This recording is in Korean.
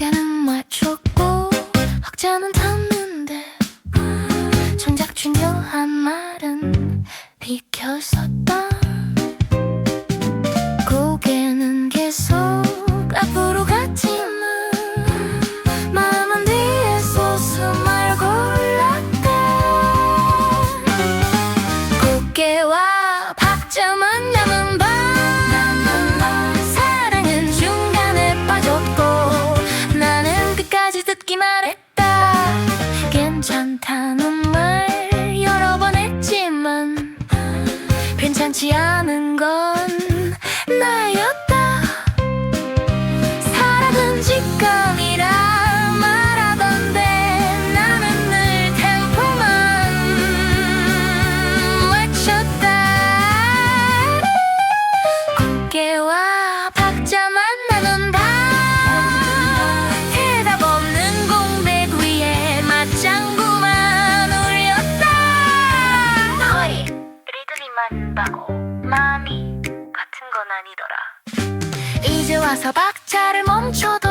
답변은 맞췄고 확자는 탔는데. 정작 중요한 말은 비켜서 만만치 않은 건 만다고. 마음이 같은 건 아니더라. 이제 와서 박차를 멈춰도